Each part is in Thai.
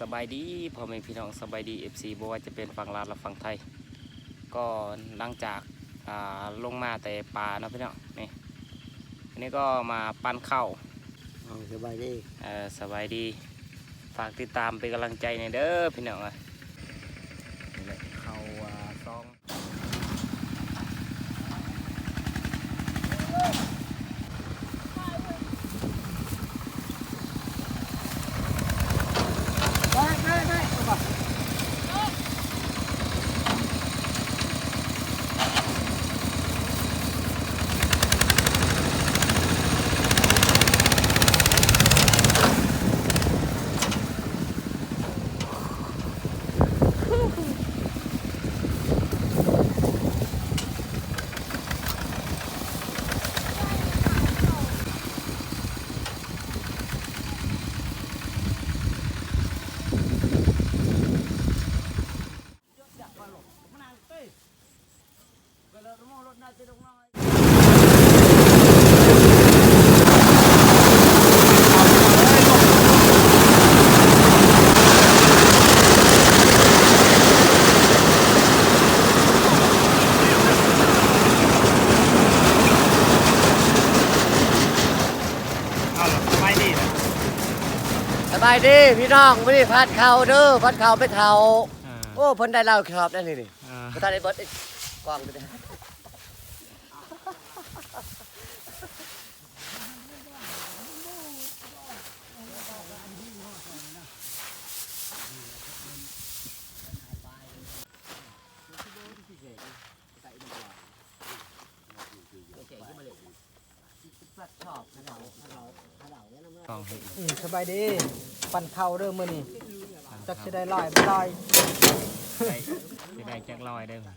สบายดีพ่อแม่พี่น้องสบายดี FC บ่ว่าจะเป็นฝั่งลาวและฝั่งไทย ก็หลังจากอ่าลงมาแต่ป่าเนาะพี่น้องนี่อันนี้ก็มาปั้นข้าวเอาสบายดีเอ่อสบายดีฝากติดตามเป็นกำลังใจในอยเด้อพี่น้องเอ้ยนี่แหละข้าวอ่าซอง เอาสบายดีนะสบายดีพี่น้องไม่ได้พัดเข่าเด้อพัดเข่าไม่เท่าโอ้เพิ่นได้เล่าชอบได้นี่นี่ก็ตาได้เบิดไอ้กวางไปได้ ชอบให้เราให้เราให้เราเนี่ยนะเมื่อกองเห็นอืมสบายดี ปั่นเข่าเด้อมื้อนี้จักสิได้ลอยบ่ลอยได้จะได้แจ็คลอยได้อแล้ว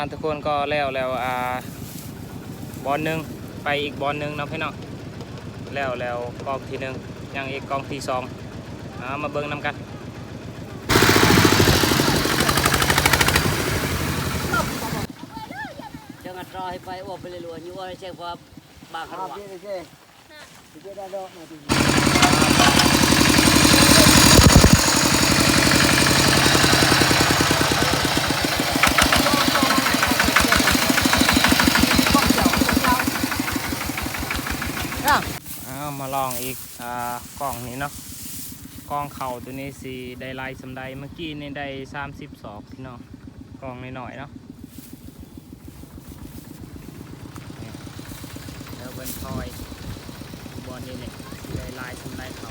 ฮะทุกคนก็แล้วแล้วอ่าบอลหนึ่งไปอีกบอลหนึ่งเนาะพี่น้องแล้วแล้วกองที่หนึ่งยังอีกกองที่สองอามาเบิ่งนำกันจะงัดรอให้ไปอ้วกไปเลยล้วอยู่ว่าเช็คว่าบางขเอานาดพี่เจ้พี่เจ้ได้ดอกมาดีอ้าวา ลองอีกอ่ากล่องนี้เนาะกล่องเข่าตัวนี้สีได้ลายสำไดเมื่อกี้นี่ได้สามสิบสองพี่น้องกล่องนหน่อยเนาะแล้วเป็นพลอยบอลนี่เนี่ยได้ลายสำไดเข่า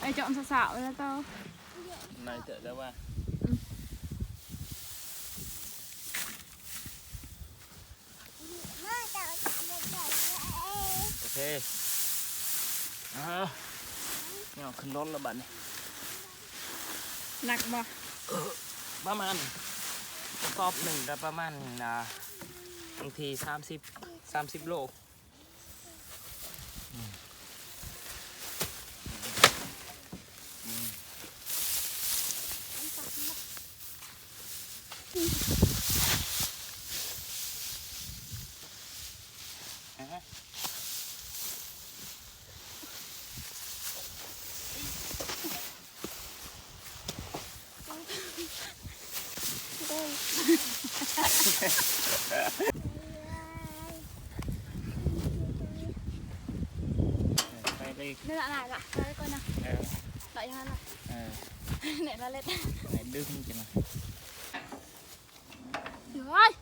ไอจอมสาวๆแล้วเต้านายเจอแล้วว่าโอเคอ้าวเนี่ยขึ้นรถแล้วบัดนี้หนักบ่ประมาณกรอบหนึ่งก็ประมาณนะบางทีสามสิบสามสิบโล อื มอืมอ่าฮะไปเลยนี่ละหลายละหล